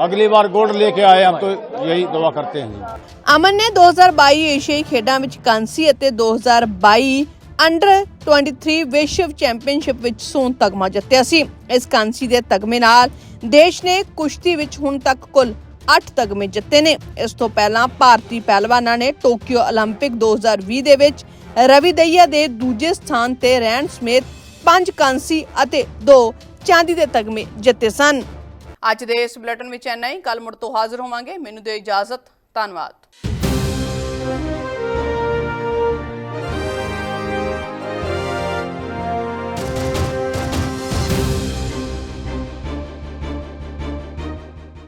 अगली बार गोल्ड लेके आए हम तो यही दुआ करते हैं जी ਅਮਨ ਨੇ 2022 ਏਸ਼ੀਆਈ ਖੇਡਾਂ ਵਿੱਚ ਕਾਂਸੀ ਅਤੇ 2022 ਅੰਡਰ 23 ਵਿਸ਼ਵ ਚੈਂਪੀਅਨਸ਼ਿਪ ਵਿੱਚ ਸੋਨ ਤਗਮਾ ਜਿੱਤਿਆ ਸੀ ਇਸ ਕਾਂਸੀ ਦੇ ਤਗਮੇ ਨਾਲ ਦੇਸ਼ ਨੇ ਕੁਸ਼ਤੀ ਵਿੱਚ ਹੁਣ ਤੱਕ ਕੁੱਲ 8 ਤਗਮੇ ਜਿੱਤੇ ਨੇ ਇਸ ਤੋਂ ਪਹਿਲਾਂ ਭਾਰਤੀ ਪਹਿਲਵਾਨਾਂ ਨੇ ਟੋਕੀਓ 올림픽 2020 ਦੇ ਵਿੱਚ ਰਵੀ ਦਈਆ ਦੇ ਦੂਜੇ ਸਥਾਨ ਤੇ ਰਹਿਣ ਸਮੇਤ 5 ਕਾਂਸੀ ਅਤੇ 2 ਚਾਂਦੀ ਦੇ ਤਗਮੇ ਜਿੱਤੇ ਸਨ। ਅੱਜ ਦੇ ਇਸ ਬੁਲੇਟਿਨ ਵਿੱਚ ਐਨਾ ਹੀ। ਕੱਲ ਮੁੜ ਤੋਂ ਹਾਜ਼ਰ ਹੋਵਾਂਗੇ। ਮੈਨੂੰ ਦਿਓ ਇਜਾਜ਼ਤ। ਧੰਨਵਾਦ।